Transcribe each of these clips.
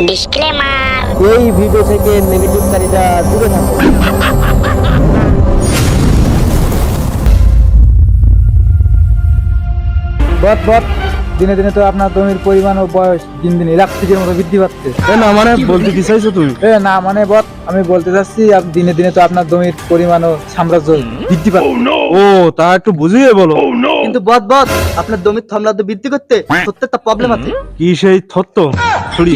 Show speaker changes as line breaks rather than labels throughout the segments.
Disclaimer
এই video থেকে নেগেটিভকারীরা দূরে থাকুন।
বট বট দিনে দিনে তো আপনার জমির পরিমাণ ও বয়স দিন দিন ইলেকট্রিকের মতো বৃদ্ধি পাচ্ছে।
এ না মানে বলতে কি চাইছো তুমি?
এ না মানে বট আমি বলতে চাচ্ছি আপ- দিনে দিনে তো আপনার জমির পরিমাণ ও সাম্রাজ্য বৃদ্ধি পাচ্ছে।
ও তা একটু বুঝিয়ে বলো।
কিন্তু বদ বদ আপনার জমির সাম্রাজ্য বৃদ্ধি করতে প্রত্যেকটা প্রবলেম আছে।
কি সেই থত্ত কি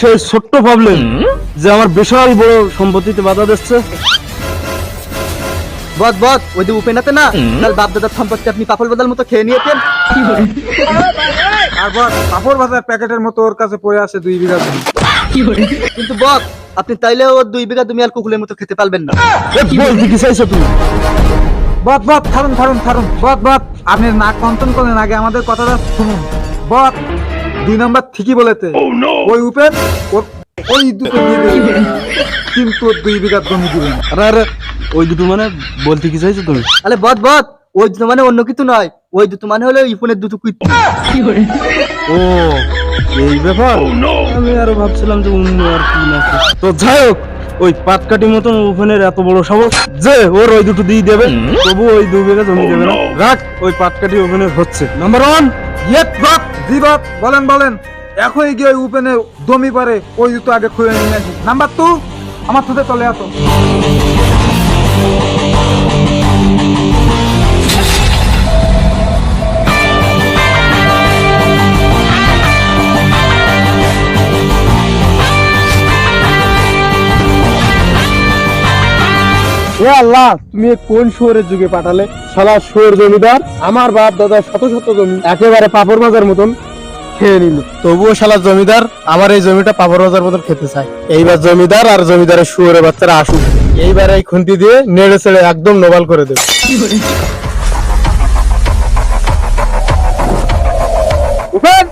সেই ছোট্ট প্রবলেম যে আমার বিশাল বড় সম্পত্তিতে বাধা দিচ্ছে?
বদ বদ ওই যে উপেনাতে না? তার বাপ দাদার সম্পত্তি আপনি পাপল বদল মতো খেয়ে নিয়েছেন?
আর কাপড় বাজার প্যাকেটের মতো ওর কাছে পড়ে আছে দুই বিঘা জমি।
কিন্তু বদ আপনি তাইলে ওর দুই বিঘা তুমি আর কুকুলের মতো খেতে পারবেন না।
বলতে কি চাইছো তুমি?
বট বট থারুন থারুন থারুন। বট বট আপনি নাক কন্তন করেন আগে আমাদের কথাটা শুনুন। বট দুই নাম্বার ঠিকই বলেছে। ওই উপেন ওই দুটো কিন্তু দুই বিঘা জমি দিবেন
আরে ওই দুটো মানে বলতে কি চাইছো তুমি?
আরে বদ বদ! ওই দুটো মানে অন্য কিছু নয়। ওই দুটো মানে হলো ইফোনের দুটো কুইট
ও এই ব্যাপার? আমি আরও ভাবছিলাম যে অন্য আর কি না। তো যাই হোক ওই পাটকাটি মতন ওখানের এত বড় সাহস যে ওর ওই দুটো দিয়ে দেবে। তবু ওই দু বিঘা জমি দেবে না। রাখ ওই পাটকাটি ওখানে হচ্ছে। নাম্বার ওয়ান
ইয়েত বাপ বলেন বলেন। এখনই গিয়ে ওই উপেনে দমি পারে, ওই দুটো আগে খুঁজে নিয়ে নাম্বার টু, আমার সাথে চলে আসো।
আল্লাহ তুমি কোন শুয়োরের যুগে পাঠালে? শালা শুয়োর জমিদার আমার বাপ দাদা শত শত জমি একেবারে পাপড় বাজার মতন খেয়ে নিল। তবুও শালা জমিদার আমার এই জমিটা পাপড় বাজার মতন খেতে চায়। এইবার জমিদার আর জমিদারের শুয়োরের বাচ্চারা আসুক। এইবার এই খুন্তি দিয়ে নেড়ে ছেড়ে একদম নোবাল করে দেবে। উপেন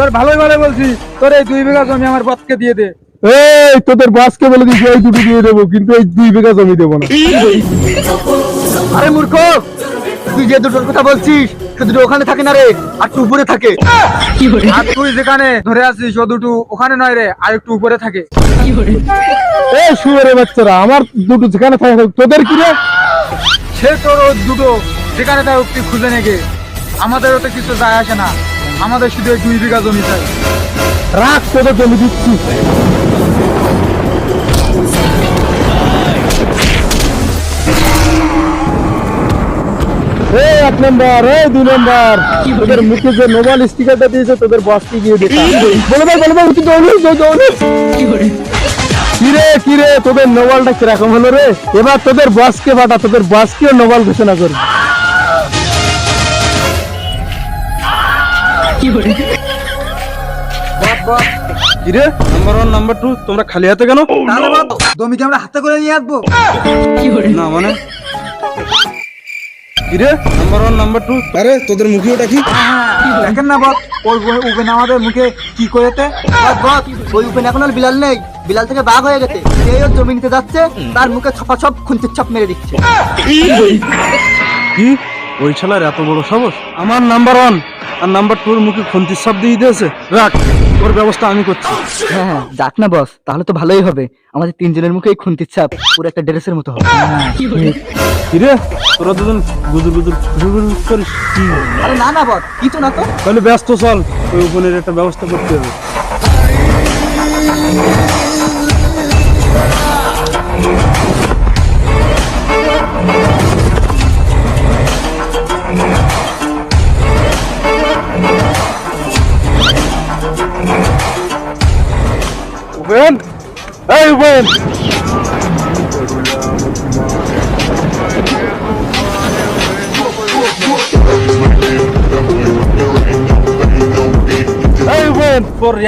তোর ভালোই ভালো বলছি। তোর এই দুই বিঘা জমি আমার দিয়ে দে।
এই তোদের বাসকে বলে দিচ্ছি এই দুটো দিয়ে দেবো কিন্তু এই দুই বিঘা জমি দেবো না।
আরে মূর্খ তুই যে দুটোর কথা বলছিস সে দুটো ওখানে থাকে না রে আর একটু উপরে থাকে।
আর তুই যেখানে ধরে আছিস ও দুটো ওখানে নয় রে আর একটু উপরে থাকে।
শুয়ারে বাচ্চারা আমার দুটো যেখানে থাকে তোদের কি রে?
সে তোর দুটো যেখানে তাই তুই খুঁজে নেগে আমাদের ওতে কিছু যায় আসে না। আমাদের শুধু এই দুই বিঘা জমি চাই।
রাখ তোদের জমি দিচ্ছি? এই এক নম্বর এই দুই নম্বর। তোদের মুখে যে নোবাল স্টিকারটা দিয়েছে তোদের বসকে গিয়ে দেখা বলে ভাই বলে ভাই উচিত দৌড়ে দৌড়ে কিরে? কিরে তোদের নোবালটা কীরকম হলো রে? এবার তোদের বসকে পাঠা তোদের বসকেও নোবাল ঘোষণা করবে। কিরে? নাম্বার ওয়ান নাম্বার টু তোমরা খালি হাতে কেন?
বাপ আমরা হাতে করে নিয়ে আসব?
না মানে? কিরে? নাম্বার ওয়ান নাম্বার টু আরে তোদের মুখে ওটা কি?
হ্যাঁ, দেখেন না বাপ ওর ওপেন আমাদের মুখে কি করেতে
বদ বদ ওই উপেন এখন আর বিলাল নেই। বিলাল থেকে বাঘ হয়ে গেছে। সেই ওর জমি নিতে যাচ্ছে তার মুখে ছপা ছপ খুন্তির ছাপ মেরে দিচ্ছে।
কি? ওই এত বড় সাহস? আমার নাম্বার ওয়ান আর নাম্বার টুর মুখে খন্তির সব দিয়ে দিয়েছে। রাখ ওর ব্যবস্থা আমি করছি।
হ্যাঁ হ্যাঁ যাক না বস তাহলে তো ভালোই হবে। আমাদের তিনজনের মুখে এই খুন্তির ছাপ পুরো একটা ড্রেসের মতো হবে।
কিরে তোরা দুজন গুজুর গুজুর গুজুর গুজুর করিস? কি?
আরে না না বস কিছু না তো।
তাহলে ব্যস্ত চল ওই ওপেনের একটা ব্যবস্থা করতে হবে।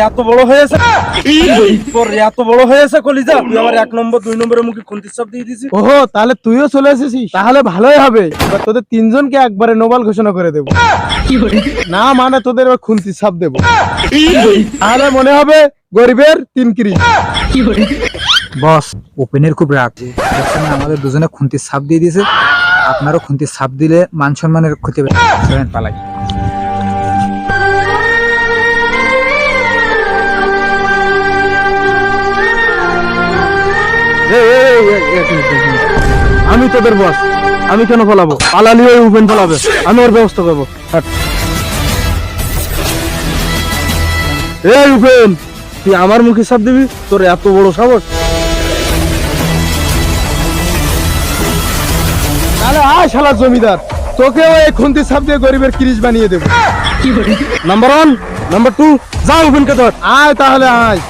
এত বড় হয়েছে। তোর এত বড় হয়েছে কলিজা। তুই আমার এক নম্বর দুই নম্বরের মুখে খুন্তির সব দিয়ে দিছিস।
ওহো তাহলে তুইও চলে এসেছিস। তাহলে ভালোই হবে। এবার তোদের তিনজনকে একবারে নোবেল ঘোষণা করে দেবো। না মানে তোদের এবার খুন্তি ছাপ দেবো। তাহলে মনে হবে গরিবের তিন কিরি।
বস ওপেনের খুব রাগ। আমাদের দুজনে খুন্তির ছাপ দিয়ে দিয়েছে। আপনারও খুন্তির ছাপ দিলে মান সম্মানের ক্ষতি হবে। পালাই।
আমি তোদের বস আমি কেন ফলাবো? পালালি ওই উপেন ফলাবে। আমি ওর ব্যবস্থা করব। এই উপেন তুই আমার মুখে সাপ দিবি? তোর এত বড় সাহস। আয় শালা জমিদার। তোকে ওই খুন্তি সাপ দিয়ে গরিবের কিরিশ বানিয়ে দেবো। নাম্বার ওয়ান নাম্বার টু যা উপেনকে ধর। আয় তাহলে আয়।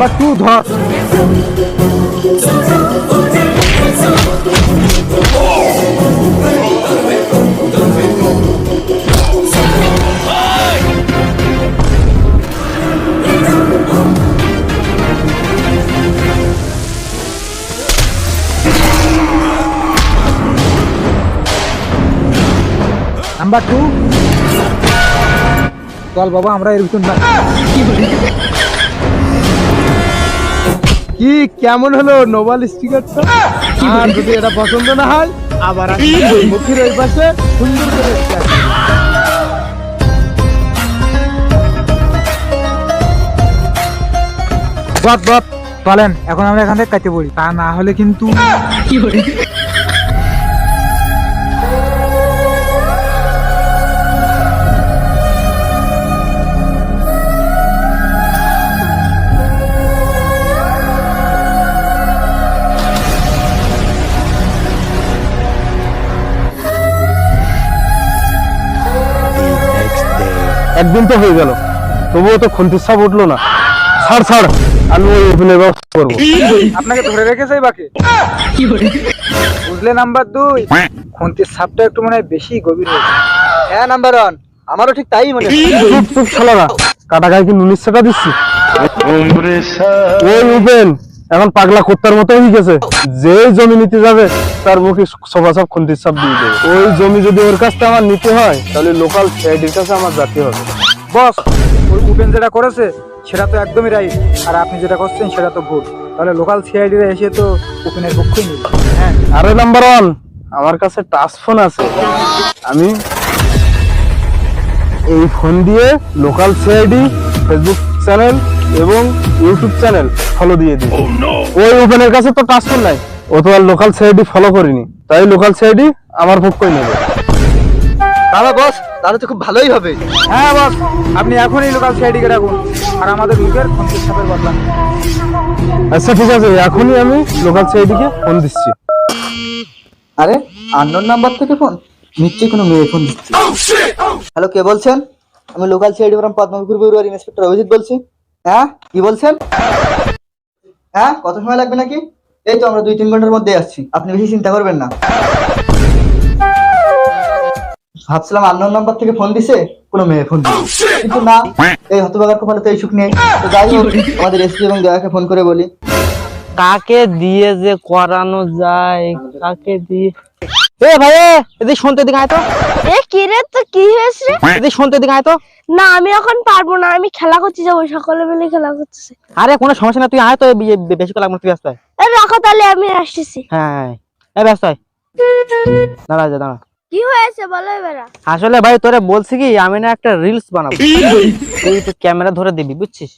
নাম্বার টু ধর
নাম্বার টু চল বাবা আমরা এর ভিতর না
কি কেমন হলো নোবাল স্টিকারটা? আর যদি এটা পছন্দ না হয় আবার মুখের ওই পাশে সুন্দর করে
বাপ বাপ বলেন এখন আমরা এখান থেকে কাটতে পড়ি। তা না হলে কিন্তু
একদিন তো হয়ে গেল। তবুও তো খুন্তির সাপ উঠল না। ছাড় ছাড় আমি ওই ওপেনের ব্যবস্থা করব।
আপনাকে ধরে রেখেছে বাকি? বুঝলে নাম্বার দুই? খুন্তির সাপটা একটু মনে হয় বেশি গভীর হয়েছে।
হ্যাঁ নাম্বার ওয়ান। আমারও ঠিক তাই মনে হয়।
চুপ চুপ শালারা। কাটা গায়ে কি নুনির সেটা দিচ্ছি? ওই উপেন এখন পাগলা কুত্তার মতো হয়ে গেছে। যে জমি নিতে যাবে তার মুখে সভা সব খুন্তির সব দিয়ে দেবে। ওই জমি যদি ওর কাছ থেকে আমার নিতে হয় তাহলে লোকাল সিআইডির কাছে আমার যেতে হবে।
বস ওই উপেন যেটা করেছে সেটা তো একদমই রাইট আর আপনি যেটা করছেন সেটা তো ভুল। তাহলে লোকাল সিআইডিরা এসে তো উপেনের পক্ষই নেবে। হ্যাঁ।
আরে নাম্বার ওয়ান আমার কাছে টাচ ফোন আছে। আমি এই ফোন দিয়ে লোকাল সিআইডি ফেসবুক চ্যানেল এবং ইউটিউব চ্যানেল ফলো দিয়ে দিই। ওই ওপেনের কাছে তো ফোন নাই। ও তো আর লোকাল সিআইডি ফলো করিনি। তাই লোকাল সিআইডি আমার পক্ষই নেবে।
তাহলে বস তাহলে তো খুব ভালোই হবে।
হ্যাঁ বস আপনি এখনই লোকাল সিআইডিকে ডাকুন। আর আমাদের লোকের খুন্তির সাপের বদলা।
আচ্ছা ঠিক আছে এখনই আমি লোকাল সিআইডিকে ফোন দিচ্ছি।
আরে আননোন নাম্বার থেকে ফোন নিশ্চয়ই কোনো মেয়ে ফোন দিচ্ছে। হ্যালো কে বলছেন? আমি লোকাল সিআইডি ফ্রম পদ্মপুকুর বগুড়ার ইন্সপেক্টর অভিজিৎ বলছি। হ্যাঁ? কি বলছেন? হ্যাঁ? কত সময় লাগবে নাকি? এই তো আমরা দুই তিন ঘণ্টার মধ্যে আসছি। আপনি বেশি চিন্তা করবেন না। ভাবছিলাম আননোন নাম্বার থেকে ফোন দিছে, কোনো মেয়ে ফোন দিছে কিন্তু না, এই হতবাগার কপালে তো এই সুখ নেই। তো যাই হোক, আমাদের এসপি এবং ফোন করে বলি।
কাকে দিয়ে যে করানো যায়, কাকে দিয়ে এ ভাই এদিকে শুনতে দিকে আয় তো।
এ কি রে? তো কি হয়েছে?
এদিকে শুনতে দিকে আয় তো।
না আমি এখন পারব না আমি খেলা করতে যাব সকলে মিলে খেলা করতেছে।
আরে কোনো সমস্যা না তুই আয় তো বেশি করে লাগবে তুই ব্যস্ত হয়
রাখো তাহলে আমি আসতেছি।
হ্যাঁ এ ব্যস্ত হয় দাঁড়া যা দাঁড়া।
কি হয়েছে? বলো এবারা।
আসলে ভাই তোরে বলছি কি আমি না একটা রিলস বানাবো। তুই তো ক্যামেরা ধরে দিবি বুঝছিস?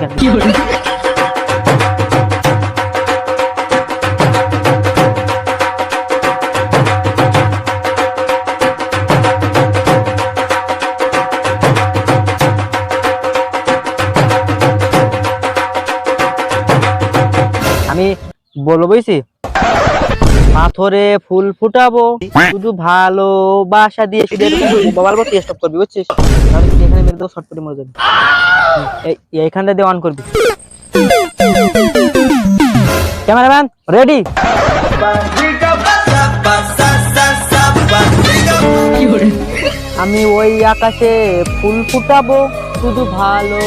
কেন? বলব বুঝছি? পাথরে ফুল ফুটাবো, শুধু ভালো বাসা দিয়ে শুধু বাবার মতো স্টপ করবি, বুঝছিস? এখানে মেরে দেবো শর্ট করে মরে যাবি। এই এইখানটা দিয়ে অন করবি। ক্যামেরাম্যান রেডি আমি ওই আকাশে ফুল ফুটাবো, শুধু ভালো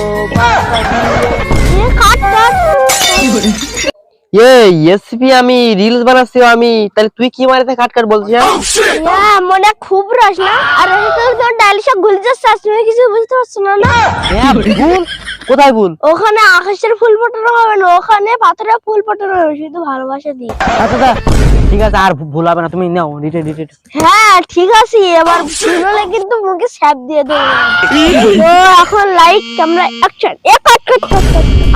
এসপি আমি রিলস বানাচ্ছি আমি তাহলে তুই কি মারিতে কাট কাট বলছিস হ্যাঁ?
মনে খুব রস না? আর ডালি সব গুলি যাচ্ছে তুমি কিছু বুঝতে পারছ না না?
হ্যাঁ, ভুল? কোথায় ভুল?
ওখানে আকাশের ফুল ফোটানো হবে না ওখানে পাথরের ফুল ফোটানো হবে শুধু ভালোবাসা দিয়ে।
আচ্ছা আচ্ছা, ঠিক আছে আর ভুল হবে না তুমি নাও রিটেট রিটেট
হ্যাঁ ঠিক আছে এবার ভুল হলে কিন্তু মুখে স্যাপ দিয়ে দেবো। তো এখন লাইট ক্যামেরা অ্যাকশন এ কাট কাট।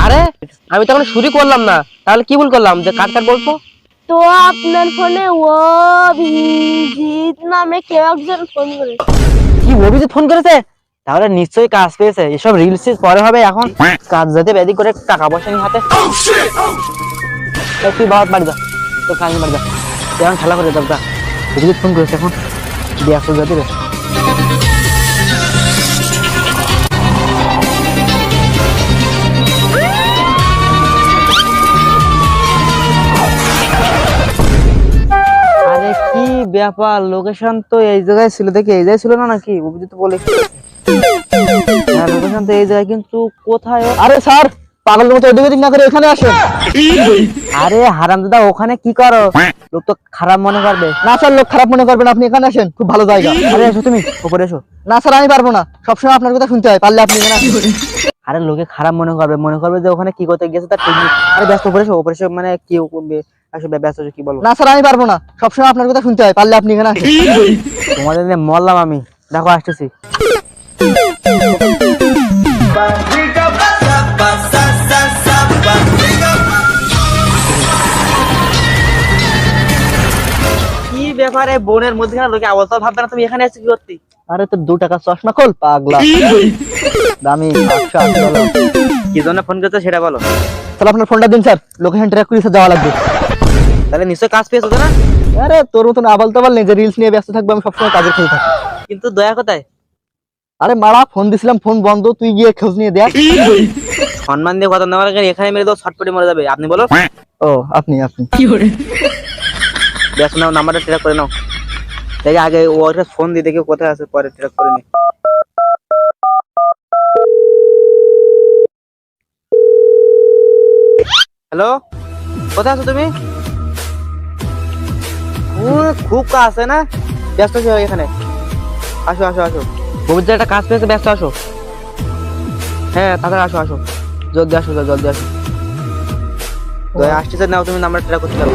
আরে আমি তো এখন শুরু করলাম না তাহলে কি ভুল করলাম? যে কাট কাট বলব?
তো আপনার ফোনে ও ভিজিত নামে কেউ একজন ফোন করেছে।
কি অভিজিৎ ফোন করেছে? তাহলে নিশ্চয়ই কাজ পেয়েছে এসব রিলস পরে হবে এখন। কাজ যাতে ব্যাধি করে টাকা পয়সা নিয়ে হাতে। এই তুই বাবার বাড়ি যা তোর কাজ বাড়ি যা। এখন খেলা করে যা। অভিজিৎ ফোন করেছে এখন। দিয়ে আসো যাতে রে। ব্যাপার, লোকেশন তো এই জায়গায় ছিল দেখি, এই জায়গায় ছিল না নাকি? অভিজিৎ বলে হ্যাঁ লোকেশন তো এই জায়গায়, কিন্তু কোথায়
আরে স্যার! পাগলের মতো না করে এখানে আসেন
আরে হারাম দাদা ওখানে কি করো? লোক তো খারাপ মনে করবে।
না স্যার লোক খারাপ মনে করবেন আপনি এখানে আসেন। খুব ভালো জায়গা।
আরে এসো তুমি উপরে এসো।
না স্যার আমি পারব না। সবসময় আপনার কথা শুনতে হয় পারলে আপনি এখানে আসেন।
আরে লোকে খারাপ মনে করবে মনে করবে যে ওখানে কি করতে গেছে তার ঠিক আরে ব্যস্ত উপরে এসো উপরে এসো মানে কি করবে আসো ব্যস্ত কি বলব?
না স্যার আমি পারব না। সবসময় আপনার কথা শুনতে হয় পারলে আপনি এখানে আসেন।
তোমাদের মরলাম আমি। দেখো আসতেছি। ব্যাপারে বোনের মধ্যে লোকে অবস্থা ভাববে না তুমি এখানে এসে কি করতে?
আরে তো দু টাকা চশমা খোল পাগলা। দামি
কি জন্য ফোন করছ সেটা বলো।
তাহলে আপনার ফোনটা দিন স্যার। লোকেশন ট্র্যাক করে যাওয়া লাগবে।
তাহলে নিশ্চয়ই কাজ পেয়েছ তো না?
আরে তোর মতন আবাল তাবাল নেই যে রিলস নিয়ে ব্যস্ত থাকবে আমি সবসময় কাজের খেয়ে থাকি।
কিন্তু দয়া কোথায়?
আরে মারা ফোন দিছিলাম ফোন বন্ধ তুই গিয়ে খোঁজ নিয়ে দেখ।
সম্মান দিয়ে কথা আগে এখানে মেরে দাও ছটপটে মরে যাবে। আপনি বলো।
ও আপনি আপনি।
দেখো নাও, নাম্বারটা ট্র্যাক করে নাও। দেখে আগে ওটা ফোন দিয়ে দেখে কোথায় আছে, পরে ট্র্যাক করে নি। হ্যালো কোথায় আছো তুমি? খুব কাজ আছে না? ব্যস্ত আছো এখানে? আসো আসো আসো। ববিদ্যা একটা কাজ পেয়েছে, ব্যস্ত আসো হ্যাঁ তাড়াতাড়ি আসো আসো। জলদি আসো জলদি আসো। আসতেছে নাও, তুমি নাম্বার ট্র্যাক করতে পারো।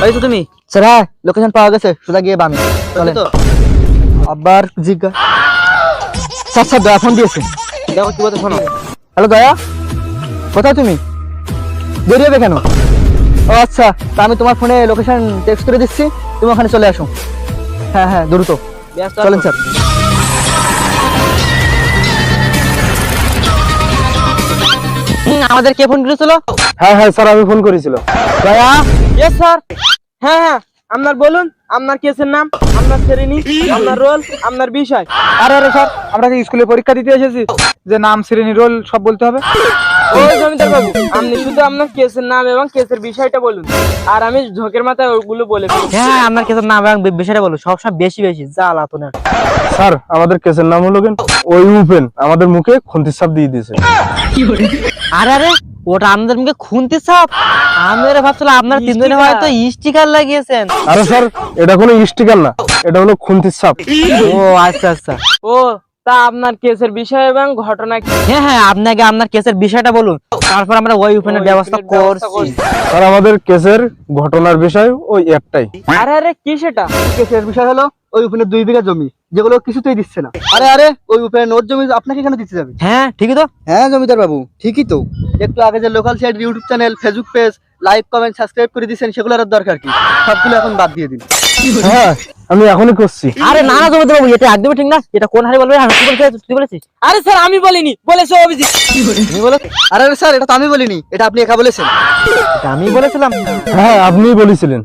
পাইছো তুমি।
স্যার হ্যাঁ লোকেশন পাওয়া গেছে সোজা গিয়ে বামে। চলে
তো।
আবার জিজ্ঞা স্যার স্যার দয়া ফোন দিয়েছে।
দেখো কি বলতে শোনো।
হ্যালো দয়া। কোথায় তুমি? বেরিয়ে কেন? ও আচ্ছা তা আমি তোমার ফোনে লোকেশন টেক্সট করে দিচ্ছি। তুমি ওখানে চলে আসো। হ্যাঁ হ্যাঁ দ্রুত। চলেন স্যার।
আমাদের কে ফোন করেছিল?
হ্যাঁ হ্যাঁ স্যার আমি ফোন করেছিলাম
দয়া ইয়েস স্যার হ্যাঁ হ্যাঁ আপনার বলুন আপনার কেসের নাম আপনার শ্রেণি আপনার রোল আপনার বিষয়।
আরে আরে স্যার আমরা কি স্কুলে পরীক্ষা দিতে এসেছি। যে নাম শ্রেণি রোল সব বলতে হবে।
ওই জমিদার বাবু আপনি শুধু আপনার কেসের নাম এবং কেসের বিষয়টা বলুন। আর আমি ঝোঁকের মাথায় ওগুলো বলে।
হ্যাঁ আপনার কেসের নাম এবং বিষয়টা বলো সব সব বেশি বেশি যা আলাতনের
স্যার আমাদের কেসের নাম হলো কেন? ওই উপেন আমাদের মুখে খন্তির সাপ দিয়ে দিয়েছে।
আরে আরে ওটা আমাদের মুখে খুনতে সাপ। ভাবছিলাম আপনার তিনজনে? হয়তো স্টিকার লাগিয়েছেন।
আরে স্যার এটা কোনো স্টিকার না এটা হলো সাপ।
ও আচ্ছা আচ্ছা।
ও তা আপনার কেসের বিষয় এবং ঘটনা কি?
হ্যাঁ হ্যাঁ আপনাকে আপনার কেসের বিষয়টা বলুন। তারপর আমরা ওই ওপেনের
ওই
ব্যবস্থা
ব্যবস্থা
করছি।
স্যার আমাদের কেসের ঘটনার বিষয় ওই একটাই।
আরে আরে কি সেটা?
কেসের বিষয় হলো? ওই উপরে দুই বিঘা জমি যেগুলো কিছুতেই দিচ্ছে না। আরে আরে ওই উপরে নোট জমি আপনাকে কেন দিতে যাবে?
হ্যাঁ ঠিকই তো।
হ্যাঁ জমিদার বাবু ঠিকই তো। একটু আগে যে local side YouTube channel Facebook page like comment subscribe করে দিয়েছেন সেগুলোর আর দরকার কি? সবগুলো এখন বাদ দিয়ে দিন।
হ্যাঁ আমি এখনই করছি।
আরে না না বাবু এটা একদমই ঠিক না? এটা কোন হারে বলবে? বলছিস তুই বলেছিস?
আরে স্যার আমি বলিনি বলেছে অভিজিৎ।
তুমি বলে
আরে আরে স্যার এটা তো আমি বলিনি এটা আপনি একা বলেছেন।
এটা আমি বলেছিলাম।
হ্যাঁ আপনিই বলেছিলেন।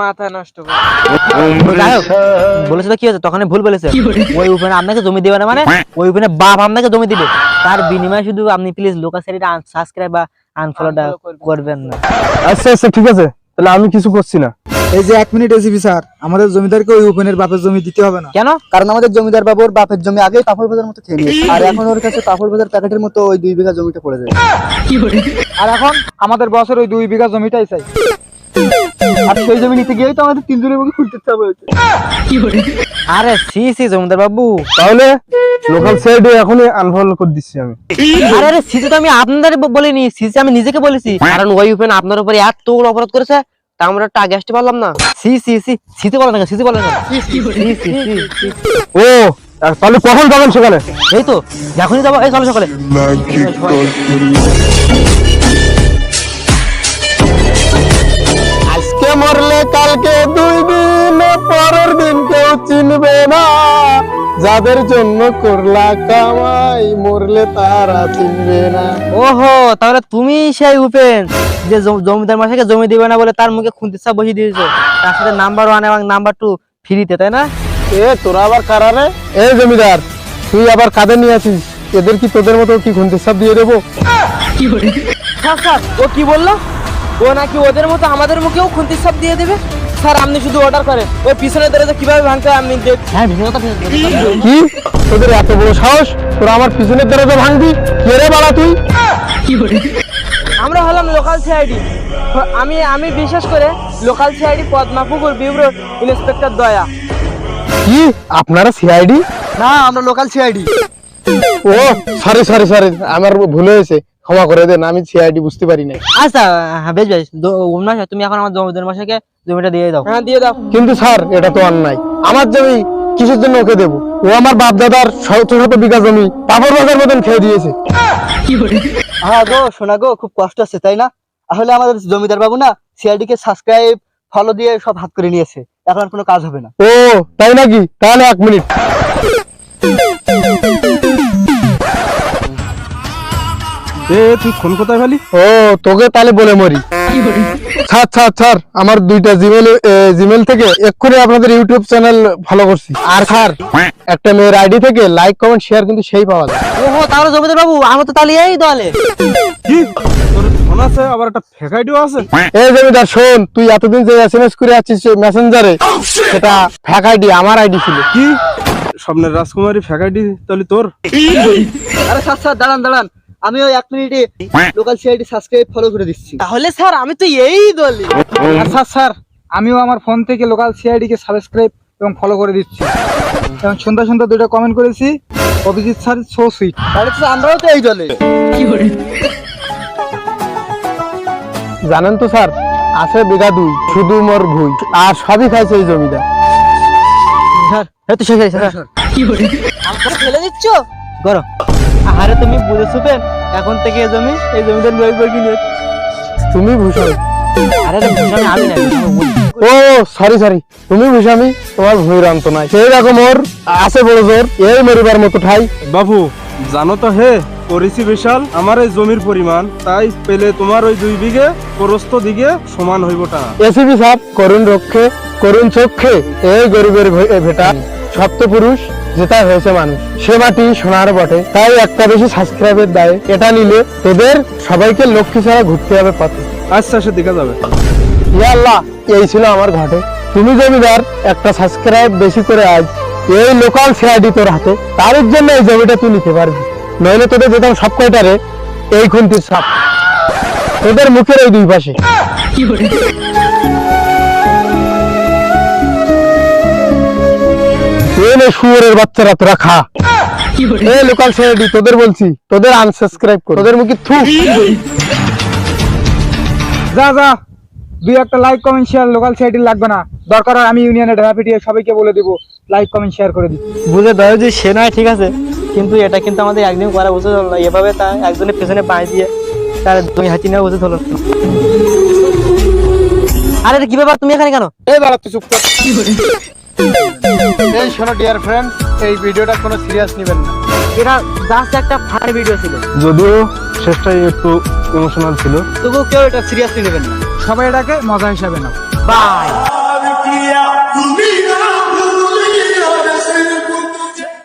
মাথা নষ্ট
বলেছে তো কি হয়েছে? তখন ভুল বলেছে। ওই উপরে আপনাকে জমি দেবে না মানে? ওই উপরে বাপ আপনাকে জমি দিবে। তার বিনিময়ে শুধু আপনি প্লিজ লোকাল সাইডে সাবস্ক্রাইব বা আনফলোটা করবেন না।
আচ্ছা আচ্ছা ঠিক আছে। তাহলে আমি কিছু করছি না।
এই যে এক মিনিট এসিপি স্যার আমাদের জমিদারকে ওই উপেনের বাপের জমি দিতে হবে না।
কেন?
কারণ আমাদের জমিদার বাবুর বাপের জমি আগেই পাপড় বাজার মতো খেয়ে নিয়েছে। আর এখন ওর কাছে পাপড় বাজার প্যাকেটের মতো ওই দুই বিঘা জমিটা পড়ে যায়।
আর এখন আমাদের বছর ওই দুই বিঘা জমিটাই চাই।
আর সেই জমি নিতে গিয়েই তো আমাদের তিনজনের মুখে খুলতে
আরে সি সি জমিদার বাবু।
তাহলে লোকাল সাইডে এখনই আনফলো করে দিচ্ছি আমি।
আরে আরে সিসি তো আমি আপনাদের বলিনি। সিসি আমি নিজেকে বলেছি। কারণ ওই উপেন আপনার উপরে এত অপরাধ করেছে। তা আমরা একটা আসতে পারলাম না। সি সি সি সিতে বলে না সিসি বলে না সি সি সি সি
ও তাহলে কখন যাবেন সেখানে?
এই তো যখনই যাব এই চলো সকালে।
আজকে মরলে কালকে দুই দিন পরের দিন কেউ চিনবে না। যাদের জন্য করলা কামাই মরলে তারা চিনবে না।
ওহো তাহলে তুমি সেই উপেন যে জমিদার মাসাকে জমি দিবে না বলে তার মুখে খুন্তির চাপ বসিয়ে দিয়েছ। তার সাথে নাম্বার ওয়ান এবং নাম্বার টু ফ্রিতে তাই না?
এ তোরা আবার কারারে এ জমিদার তুই আবার কাদের নিয়ে আছিস এদের কি তোদের মতো কি ঘুন্তির সাপ দিয়ে দেবো?
ও কি বলল? ও নাকি ওদের মতো আমাদের মুখেও খুন্তির সাপ দিয়ে দেবে? স্যার আপনি শুধু অর্ডার করেন। ওই পিছনের দরজা কীভাবে ভাঙতে আপনি দেখ।
হ্যাঁ ভিডিওটা
কি? তোদের এত বড় সাহস? তোরা আমার পিছনের দরজা ভাঙবি? কে রে বাড়া তুই?
আমরা হলাম লোকাল সিআইডি আমি আমি বিশেষ করে local CID Padmapukur bureau inspector Daya.
কি? আপনারা সিআইডি
না আমরা লোকাল সিআইডি
ও সরি সরি সরি আমার ভুল হয়েছে। ক্ষমা করে দেন আমি সিআইডি বুঝতে পারি না
আচ্ছা হ্যাঁ বেশ বেশ। তুমি এখন আমার জমিদার মাসাকে জমিটা দিয়ে দাও।
হ্যাঁ দিয়ে দাও।
কিন্তু স্যার এটা তো অন্যায়। আমার জমি কিসের জন্য ওকে দেবো? ও আমার বাপ দাদার শত শত বিঘা জমি পাপড় বাজার মতন খেয়ে দিয়েছে।
হ্যাঁ গো শোনা গো খুব কষ্ট আছে তাই না? আসলে আমাদের জমিদার বাবু না সিআইডি কে সাবস্ক্রাইব ফলো দিয়ে সব হাত করে নিয়েছে। এখন আর কোনো কাজ হবে না।
ও তাই নাকি? তাহলে এক মিনিট। এ তুই ফোন কোথায় ফেলি ও তোকে তাহলে বলে মরি। ছাড় ছাড় ছাড় আমার দুইটা জিমেল জিমেল থেকে এক্ষুনি আপনাদের ইউটিউব চ্যানেল ফলো করছি। আর স্যার একটা মেয়ের আইডি থেকে লাইক কমেন্ট শেয়ার কিন্তু সেই পাওয়া যায়।
ওহো তাহলে জমিদার বাবু আমার তো তাহলে এই দলে।
কি? তোর ফোন আছে আবার একটা ফেক আছে? এই জমিদার শোন তুই এতদিন যে এসএমএস করে আছিস মেসেঞ্জারে সেটা ফেক আইডি আমার আইডি ছিল। কি? স্বপ্নের রাজকুমারী ফেক আইডি তাহলে তোর?
আরে স্যার স্যার দাঁড়ান দাঁড়ান। আমি ওই এক মিনিটে লোকাল সিআইডি সাবস্ক্রাইব ফলো করে দিচ্ছি।
তাহলে স্যার আমি তো এই দলে
আর স্যার স্যার আমিও আমার ফোন থেকে লোকাল সিআইডি কে সাবস্ক্রাইব এবং ফলো করে দিচ্ছি। এবং সুন্দর সুন্দর দুটো কমেন্ট করেছি অভিজিৎ স্যার সো সুইট
তাহলে তো আমরাও তো এই দলে।
জানেন তো স্যার আছে বিঘা দুই শুধু মোর ভুই আর সবই খাইছে এই জমিটা
স্যার এই তো শেষ হয়েছে স্যার।
কি আমাকে ফেলে দিচ্ছ?
করো। আরে তুমি বুঝেছ পেন এখন থেকে এই জমি এই জমিদার লই বই কিনে।
তুমি ভূষণ
আরে ভূষণ আমি না
ও সরি সরি তুমি ভূষামি তোমার ভুঁইর অন্ত নাই। সেই রকম ওর আছে বড় জোর এই মরিবার মতো ঠাই।
বাবু জানো তো হে করেছি বিশাল আমার এই জমির পরিমাণ তাই পেলে তোমার ওই দুই বিঘে প্রস্ত দিকে সমান হইব টাকা
এসিবি সাপ করুণ রক্ষে করুণ চক্ষে এই গরিবের ভে- ভেটা সপ্ত যেটা হয়েছে মানুষ। সে মাটি সোনার বটে তাই একটা বেশি সাবস্ক্রাইবের দায়ে এটা নিলে তোদের সবাইকে লক্ষ্মী ছাড়া ঘুরতে হবে পথে।
আচ্ছা সে দেখা যাবে।
ইয়া আল্লাহ এই ছিল আমার ঘটে। তুমি জমিদার একটা সাবস্ক্রাইব বেশি করে আজ এই লোকাল সিআইডি তোর হাতে। তার জন্য এই জমিটা তুই নিতে পারবি। নইলে তোদের যেতাম সব কয়টারে এই খুন্তির সাপ। তোদের মুখের এই দুই পাশে। শুয়োরের বাচ্চারা তোরা খা। এই লোকাল তোদের বলছি তোদের আনসাবস্ক্রাইব কর। তোদের মুখে থু।
যা যা দুই একটা like comment share local CID লাগবে না। দরকার হয় আমি ইউনিয়নে ঢাকা পিটিয়ে সবাইকে বলে দিব লাইক কমেন্ট শেয়ার করে দিই
বুঝে দাও যে সে নয় ঠিক আছে? কিন্তু এটা কিন্তু আমাদের একদিন করা উচিত হলো না। এভাবে তা একজনের পেছনে পায়ে দিয়ে তার দুই হাতি নেওয়া উচিত হলো। আরে কি ব্যাপার? তুমি এখানে কেন?
এই বাড়া তুই চুপ কর। এই শোনো ডিয়ার ফ্রেন্ড এই ভিডিওটা কোনো সিরিয়াস নেবেন না।
এটা জাস্ট একটা ফান ভিডিও ছিল।
যদিও শেষটাই একটু ইমোশনাল ছিল।
তবু কেউ এটা সিরিয়াসলি নেবেন না।
সবাই এটাকে মজা হিসাবে নাও।
বাই